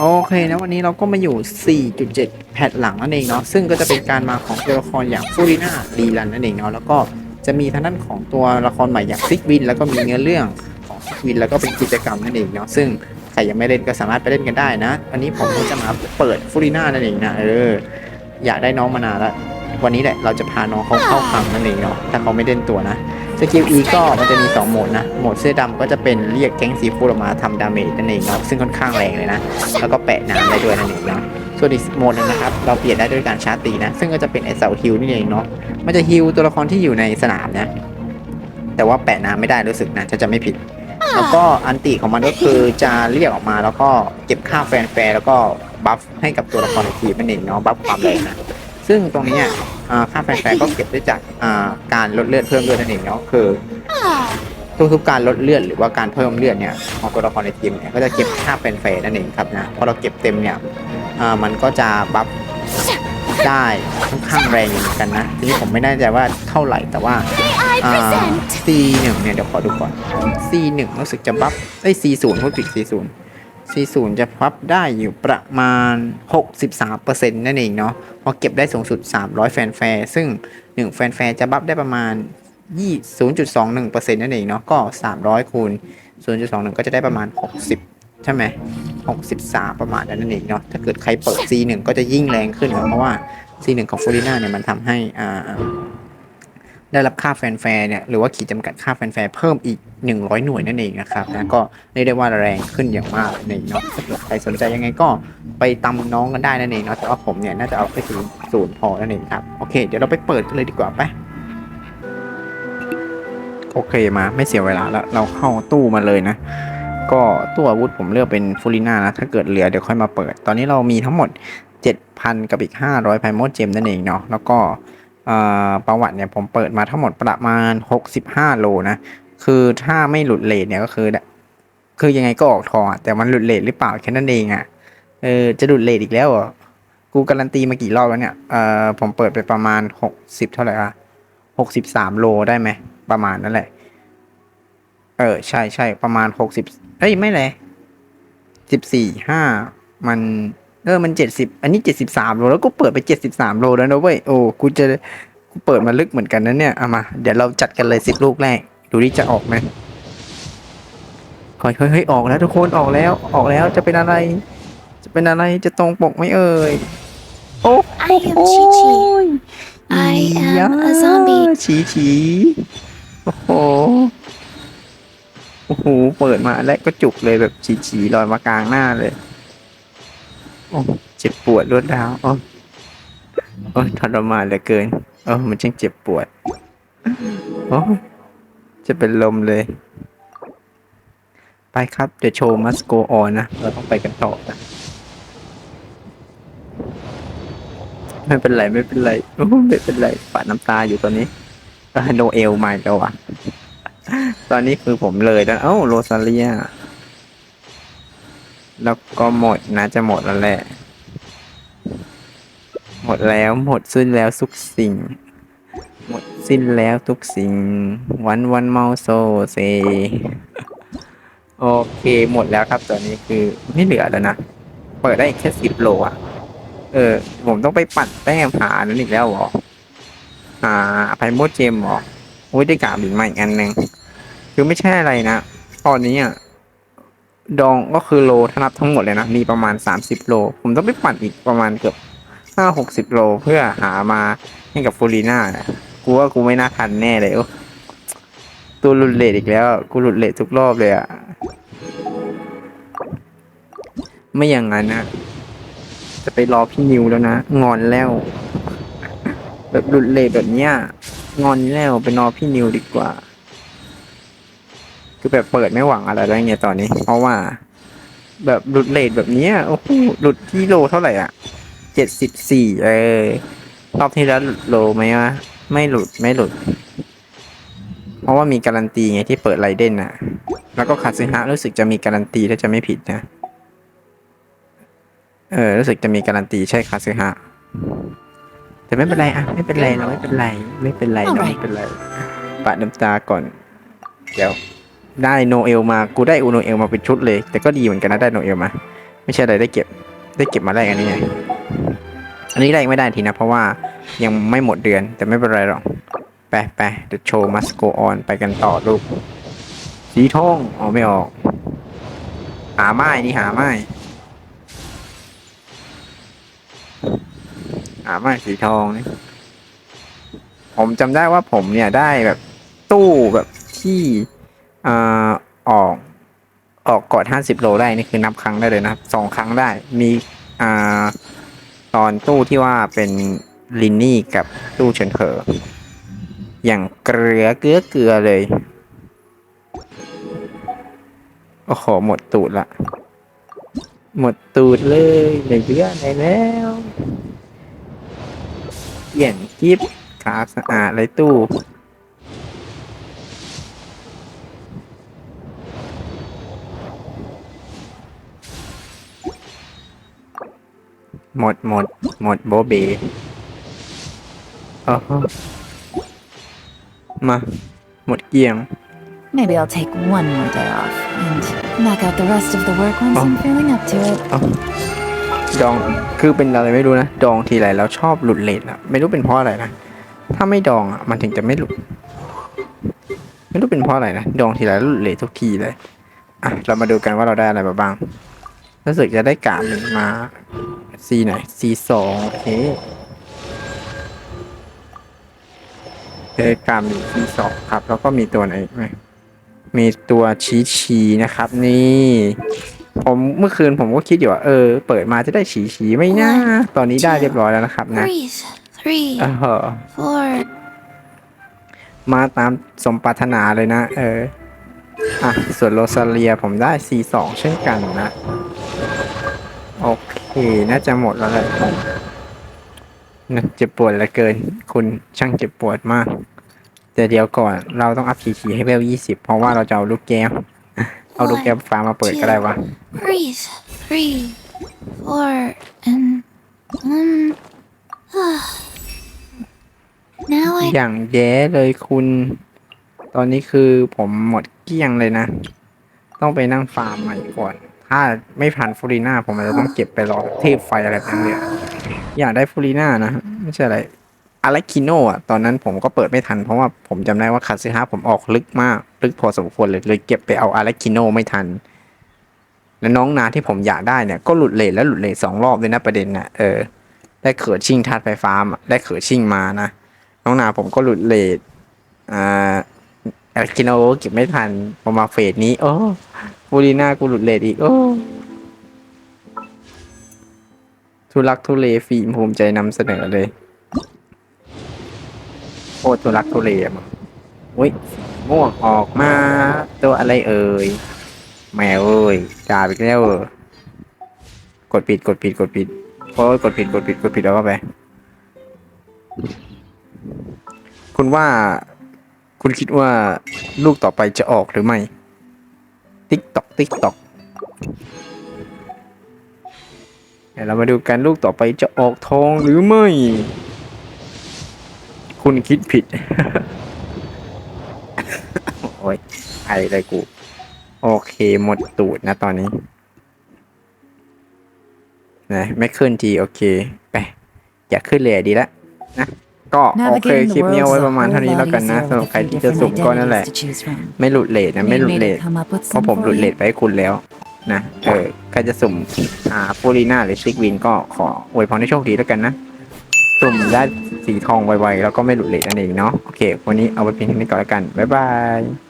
โอเคนะวันนี้เราก็มาอยู่ 4.7 แพทหลังนั่นเองเนาะซึ่งก็จะเป็นการมาของตัวละครอย่างฟูริน่าดีรันนั่นเองเนาะแล้วก็จะมีทางด้านของตัวละครใหม่อย่างซิกวินแล้วก็มีเนื้อเรื่องของซิกวินแล้วก็เป็นกิจกรรมนั่นเองเนาะซึ่งใครยังไม่เล่นก็สามารถไปเล่นกันได้นะ วันนี้ผมก็จะมาเปิดฟูริน่านั่นเองนะเอออยากได้น้องมานานล้ววันนี้แหละเราจะพาน้องเขาเข้าคลังนั่นเองเนาะถ้าเขาไม่เล่นตัวนะ สกิล E ก็มันจะมี 2 โหมดนะ โหมดเสื้อดำก็จะเป็นเรียกแก๊งซีฟูดออกมาทำดาเมจนั่นเองเนาะซึ่งค่อนข้างแรงเลยนะ แล้วก็แปะน้ำได้ด้วยนั่นเองเนาะส่วนอีกโหมดหนึงนะครับ เราเปลี่ยนได้ด้วยการชาร์ตีนะ ซึ่งก็จะเป็นไอเสาฮิวนี่เองเนาะมันจะฮิวตัวละครที่อยู่ในสนามนะ แต่ว่าแปะน้ำไม่ได้รู้สึกนะจะจะไม่ผิด แล้วก็อันติของมันก็คือจะเรียกออกมาแล้วก็เก็บค่าแฟนแฟร์แล้วก็บัฟให้กับตัวละครในทีมนั่นเองเนาะบัฟความแรงนะ ซึ่งตรงนี้ยค่าแฟนแฟร์ก็เก็บได้จากการลดเลือดเพิ่มเลือดนั่นเองเนาะคือทุกๆการลดเลือดหรือว่าการเพิ่มเลือดเนี่ยของตัวละครในทีมเนี่ยก็จะเก็บค่าแฟนแฟร์นั่นเองครับนะพอเราเก็บเต็มเนี่ยมันก็จะบัฟได้ค่อนข้างแรงเหมือนกันนะทีนี้ผมไม่แน่ใจว่าเท่าไหร่แต่ว่า C1 เนี่ยเดี๋ยวขอดูก่อน C1 รู้สึกจะบัฟเอ้ย C0 พูดผิด C0 C0 จะบัฟได้อยู่ประมาณ 63%นั่นเองเนาะพอเก็บได้สูงสุด 300 แฟนแฟร์ซึ่ง 1 แฟนแฟร์จะบัฟได้ประมาณ20.21%นั่นเองเนาะก็ 300 คูณ 0.21 ก็จะได้ประมาณ 60 ใช่ไหม63 ประมาณนั้นนั่นเองเนาะถ้าเกิดใครเปิด C1 ก็จะยิ่งแรงขึ้นเนะเพราะว่า C1 ของฟูริน่าเนี่ยมันทำให้อ่า ได้รับค่าแฟนแฟร์เนี่ยหรือว่าขีดจำกัดค่าแฟนแฟร์เพิ่มอีก 100 หน่วยนั่นเองนะครับนะก็เรียกได้ว่าแรงขึ้นอย่างมากนั่นเองเนาะถ้าเกิดใครสนใจยังไงก็ไปตำน้องกันได้นั่นเองเนาะแต่ว่าผมเนี่ยน่าจะเอาไปศูนย์ศูนย์พอนั่นเองครับโอเค เดี๋ยวเราไปเปิดกันเลยดีกว่าไปโอเคมาไม่เสียเวลาแล้วเราเข้าตู้มาเลยนะก็ตู้อาวุธผมเลือกเป็นฟูริน่านะ ถ้าเกิดเหลือเดี๋ยวค่อยมาเปิด ตอนนี้เรามีทั้งหมด 7,000 กับอีก 500ไพโมดเจมนั่นเองเนาะแล้วก็เอ่อ ประวัติเนี่ยผมเปิดมาทั้งหมดประมาณ 65 โลนะ คือถ้าไม่หลุดเลทเนี่ยก็คือคือยังไงก็ออกทองอแต่มันหลุดเลทหรือเปล่าแค่นั้นเองอะ่ะเออจะหลุดเลทอีกแล้วเหรอกูการันตีมากี่รอบแล้วเนี่ยเอ่อผมเปิดไปประมาณ 60 เท่าไหร่อะ63 โลได้ไหมประมาณนั่นแหละ เออใช่ใช่ประมาณ 60เอ้ยไม่เลย14 5มัน เออมันเจ็ดสิบอันนี้เจ็ดสิบสามโลแล้วก็เปิดไปเจ็ดสิบสามโลแล้วนะเว้ยโอ้กูจะกูเปิดมาลึกเหมือนกันนะเนี่ยเอามาเดี๋ยวเราจัดกันเลยสิบลูกแรก ดูดิจะออกไหมเฮ้ยเฮ้ยเฮ้ยออกแล้วทุกคนออกแล้วออกแล้วจะเป็นอะไร จะเป็นอะไรจะตรงปกไหมเอ่ยโอ้ I am Chi Chi. I am a zombie. ฉีฉีโอ้โหโอ้โหเปิดมาแล้วก็จุกเลยแบบฉีฉีลอยมากลางหน้าเลย โอ้เจ็บปวดรวดร้าวโอ้โอ้ทรมานเหลือเกินโอ้มันช่างเจ็บปวดโอ้จะเป็นลมเลย ไปครับเดี๋ยวโชว์ must go on นะเราต้องไปกันต่อนะไม่เป็นไร ไม่เป็นไรโอ้ไม่เป็นไรปาดน้ำตาอยู่ตอนนี้โนเอลม่แล้วอะ ตอนนี้คือผมเลยแล้วเอ้าโรซาเลีย แล้วก็หมดนะจะหมดแล้วแหละ หมดแล้วหมดสิ้นแล้วทุกสิ่ง หมดสิ้นแล้วทุกสิ่ง วันวันเมาโซเซโอเคหมดแล้วครับตอนนี้คือไม่เหลือแล้วนะเปิดได้แค่สิบโลอะ เออ ผมต้องไปปั่นแต้มหานั้นอีกแล้วหรอหาไพโมดเจมหรอโอ้ยได้กาบอีกใหม่อันหนึ่งคือไม่ใช่อะไรนะ ตอนนี้อะ ดองก็คือโลถ้านับทั้งหมดเลยนะมีประมาณ 30 โล ผมต้องไปปั่นอีกประมาณเกือบห้าหกสิบโลเพื่อหามาให้กับฟูรีน่านะกูว่ากูไม่น่าทันแน่เลยตัวหลุดเลทอีกแล้ว กูหลุดเลททุกรอบเลยอะไม่อย่างนั้นนะจะไปรอพี่นิวแล้วนะงอนแล้ว แบบหลุดเลทแบบเนี้ยงอนแล้วไปรอพี่นิวดีกว่า คือแบบเปิดไม่หวังอะไรแล้วไงตอนนี้ เพราะว่า แบบหลุดเลทแบบนี้โอ้โหหลุดที่โลเท่าไหร่อะเจ็ดสิบสี่เออรอบที่แล้วหลุดโลไหมวะไม่หลุดไม่หลุด เพราะว่ามีการันตีไงที่เปิดไรเด่นอะ แล้วก็คาซึฮะรู้สึกจะมีการันตีถ้าจะไม่ผิดนะเออรู้สึกจะมีการันตีใช่คาซึฮะแต่ไม่เป็นไรอะไม่เป็นไรเราไม่เป็นไร ไม่เป็นไรเราไม่เป็นไรปะน้ำตาก่อน เดี๋ยว ได้โนเอลมา กูได้อูโนเอลมาเป็นชุดเลย แต่ก็ดีเหมือนกันนะได้โนเอลมา ไม่ใช่อะไรได้เก็บ ได้เก็บมาแรกอันนี้ไง อันนี้แรกไม่ได้ทีนะ เพราะว่ายังไม่หมดเดือน แต่ไม่เป็นไรหรอก ไปไป The show must go on ไปกันต่อลูก สีทองอ๋อไม่ออก หาไม้นี่หาไม้หาไม้สีทองนี่ ผมจำได้ว่าผมเนี่ยได้แบบตู้แบบที่ อ่าออกออกกอดห้าสิบโลได้นี่คือนับครั้งได้เลยนะครับสองครั้งได้มีอ่าตอนตู้ที่ว่าเป็นลินนี่กับตู้เฉินเผออย่างเกลือเกลือเกลือเลย โอ้โห หมดตูดละ หมดตูดเลยในเรือไหนแล้วเปลี่ยนกิฟขาสะอาดเลยตู้ หมดหมด หมดโบเบโอ้โหมา หมดเกลี้ยง Maybe I'll take one more day off and knock out the rest of the work once I'm feeling up to it. ดองคือเป็นอะไรไม่รู้นะ ดองทีไรแล้วชอบหลุดเลทอะไม่รู้เป็นเพราะอะไรนะ ถ้าไม่ดองอะมันถึงจะไม่หลุด ไม่รู้เป็นเพราะอะไรนะ ดองทีไรแล้วหลุดเลททุกทีเลย อะ เรามาดูกันว่าเราได้อะไรมาบ้างรู้สึกจะได้การดหนึ่งมา ซีไหนซีสองโอเคได้การดหนึ่งซีสองครับ แล้วก็มีตัวไหนอีกไหมมีตัวชีชีนะครับ นี่ ผมเมื่อคืนผมก็คิดอยู่ว่าเออ เปิดมาจะได้ฉีฉีไหม่น่าตอนนี้ได้เรียบร้อยแล้วนะครับนะ Breathe. Three, เออ four, มาตามสมปรารถนาเลยนะ เออ อะ ส่วนโรซาเลียผมได้ C2 เช่นกันนะ โอเค น่าจะหมดแล้วแหละนะเจ็บปวดเหลือเกิน คุณช่างเจ็บปวดมาก แต่เดี๋ยวก่อนเราต้องอัพขีขีให้เวล20เพราะว่าเราจะเอาลูกแก้ว เอาลูกแก้วฟ้ามาเปิดก็ได้วะ breathe. Three, four, and one. now I อย่างแย่เลยคุณ ตอนนี้คือผมหมดเกลี้ยงเลยนะ ต้องไปนั่งฟาร์มใหม่ก่อน ถ้าไม่ผ่านฟูริน่าผมอาจจะต้องเก็บไปรอเทพไฟอะไรแบบนั้นเลยอยากได้ฟูริน่านะไม่ใช่อะไรอะไรคิโนอะตอนนั้นผมก็เปิดไม่ทันเพราะว่าผมจำได้ว่าคาซึฮะผมออกลึกมาก ลึกพอสมควรเลยเลยเก็บไปเอาอะไรคิโนไม่ทัน แล้วน้องนาที่ผมอยากได้เนี่ยก็หลุดเลทแล้วหลุดเลทสองรอบเลยนะประเด็นน่ะเออได้เขิดชิงทัดไฟฟ้าได้เขิดชิงมานะน้องนาผมก็หลุดเลทอ่า อาคิโนเก็บไม่ทันพอมาเฟสนี้ โอ้ฟูรีน่ากูหลุดเลทอีก โอ้ทุลักทุเลฟิล์มภูมิใจนำเสนอเลยโคตรทุลักทุเลอะมึงอุ้ยม่วงออกมา ตัวอะไรเอ่ยแมวเอ้ยจ่าไปแล้วเออกดปิดกดปิดกดปิดโอ้ยกดผิดกดผิดกดผิดแล้วก็ไป คุณว่า คุณคิดว่าลูกต่อไปจะออกหรือไม่ ติ๊กตอกติ๊กตอกเดี๋ยวเรามาดูกันลูกต่อไปจะออกทองหรือไม่ คุณคิดผิด โอ้ยไอเลยกู โอเคหมดตูดนะตอนนี้นะไม่ขึ้นทีโอเค ไป อย่าขึ้นเลยดีละนะ ก็โอเค Navigating คลิ the ปนี้เอา world's ไว้ a ประมาณ whole เท่านี้ lot แล้วกันนะ easier สำหรับ with ใคร a few ที่จะ different สุ่มก็นั่นแหละ identities to choose from. ไม่หลุดเลทนะไม่หลุดเลท Maybe come up with เพราะ some ผมหลุด for เล you. ทไปให้คุณแล้วนะเออใครจะสุ่มอ่าฟูรีนาหรือซิกวินก็ขออวยพรให้โชคดีแล้วกันนะ สุ่มได้สีทองไวๆแล้วก็ไม่หลุดเลทนั่นเองเนาะโอเค วันนี้เอาไว้เพียงเท่านี้ก่อนแล้วกันบ๊ายบาย